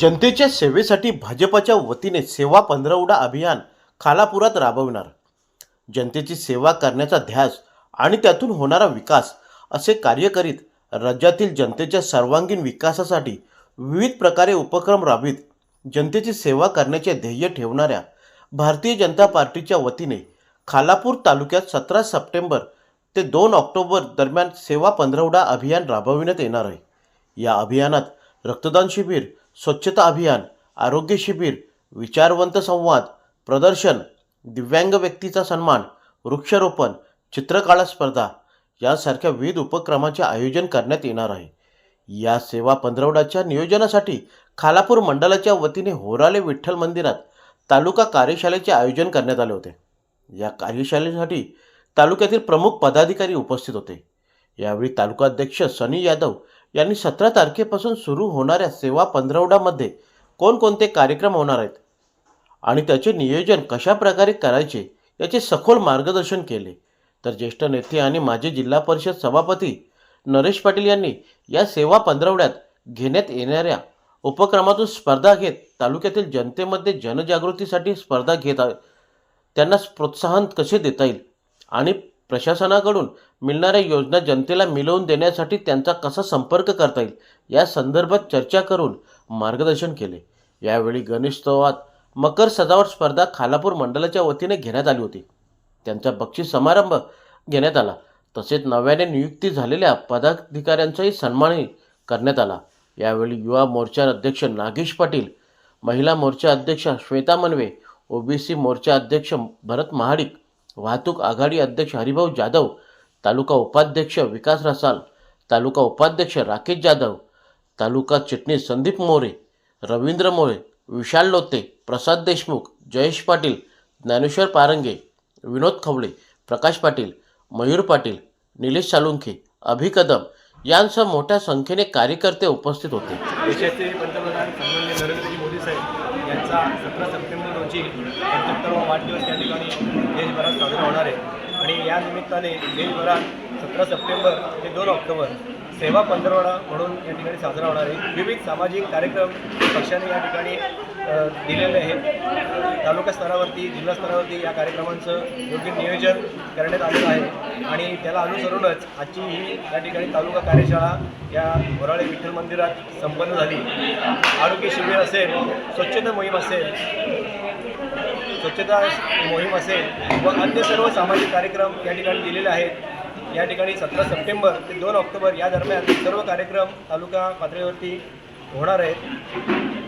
जनतेच्या सेवेसाठी भाजपाच्या वतीने सेवा पंधरवडा अभियान खालापुरात राबविणार. जनतेची सेवा करण्याचा ध्यास आणि त्यातून होणारा विकास असे कार्य करीत राज्यातील जनतेच्या सर्वांगीण विकासासाठी विविध प्रकारे उपक्रम राबवित जनतेची सेवा करण्याचे ध्येय ठेवणाऱ्या भारतीय जनता पार्टीच्या वतीने खालापूर तालुक्यात सतरा सप्टेंबर ते दोन ऑक्टोबर दरम्यान सेवा पंधरवडा अभियान राबविण्यात येणार आहे. या अभियानात रक्तदान शिबिर स्वच्छता अभियान आरोग्य शिबिर विचारवंत संवाद प्रदर्शन दिव्यांग व्यक्तीचा सन्मान वृक्षारोपण चित्रकला स्पर्धा यासारख्या विविध उपक्रमांचे आयोजन करण्यात येणार आहे. या सेवा पंधरवड्याच्या नियोजनासाठी खालापूर मंडळाच्या वतीने होराले विठ्ठल मंदिरात तालुका कार्यशाळेचे आयोजन करण्यात आले होते. या कार्यशाळेसाठी तालुक्यातील प्रमुख पदाधिकारी उपस्थित होते. यावेळी तालुकाध्यक्ष सनी यादव यांनी सतरा तारखेपासून सुरू होणाऱ्या सेवा पंधरवड्यामध्ये कोणकोणते कार्यक्रम होणार आहेत? आणि त्याचे नियोजन कशा प्रकारे करायचे? याचे सखोल मार्गदर्शन केले. तर ज्येष्ठ नेते आणि माजी जिल्हा परिषद सभापती नरेश पाटील यांनी या सेवा पंधरवड्यात घेण्यात येणाऱ्या उपक्रमातून स्पर्धा घेत तालुक्यातील जनतेमध्ये जनजागृतीसाठी स्पर्धा घेत त्यांना प्रोत्साहन कसे देता येईल आणि प्रशासनाकडून मिळणाऱ्या योजना जनतेला मिळवून देण्यासाठी त्यांचा कसा संपर्क करता येईल या संदर्भात चर्चा करून मार्गदर्शन केले. यावेळी गणेशोत्सवात मकर सजावट स्पर्धा खालापूर मंडळाच्या वतीने घेण्यात आली होती. त्यांचा बक्षीस समारंभ घेण्यात आला. तसेच नव्याने नियुक्ती झालेल्या पदाधिकाऱ्यांचाही सन्मानही करण्यात आला. यावेळी युवा मोर्चा अध्यक्ष नागेश पाटील महिला मोर्चा अध्यक्ष श्वेता मनवे ओबीसी मोर्चा अध्यक्ष भरत महाडिक वाहतूक आघाडी अध्यक्ष हरिभाऊ जाधव तालुका उपाध्यक्ष विकास रसाल तालुका उपाध्यक्ष राकेश जाधव तालुका चिटणीस संदीप मोरे रवींद्र मोरे विशाल लोते प्रसाद देशमुख जयेश पाटील ज्ञानेश्वर पारंगे विनोद खवळे प्रकाश पाटील मयूर पाटील निलेश सालुंखे अभि कदम यांसह मोठ्या संख्येने कार्यकर्ते उपस्थित होते. देशाचे पंतप्रधान नरेंद्रजी मोदी साहेब यांचा सतरा सप्टेंबर रोजी पंच्याहत्तरवा वाढदिवस या ठिकाणी देशभरात साजरा होणार आहे आणि या निमित्ताने देशभरात सतरा सप्टेंबर ते दोन ऑक्टोबर सेवा पंधरवडा म्हणून या ठिकाणी साजरा होणार आहे. विविध सामाजिक कार्यक्रम पक्षाने या ठिकाणी दिलेले आहेत. तालुका स्तरावरती जिल्हा स्तरावरती या कार्यक्रमांचं योग्य नियोजन करण्यात आलेलं आहे. आणि त्याला अनुसरूनच आजची ही या ठिकाणी तालुका कार्यशाळा या वराळे विठ्ठल मंदिरात संपन्न झाली. आरोग्य शिबिर असेल स्वच्छता मोहीम असेल स्वच्छता मोहीम असेल व अन्य सर्व सामाजिक कार्यक्रम या ठिकाणी दिलेले आहेत. या ठिकाणी सतरा सप्टेंबर ते दोन ऑक्टोबर या दरम्यान सर्व कार्यक्रम तालुका पातळीवरती होणार आहेत.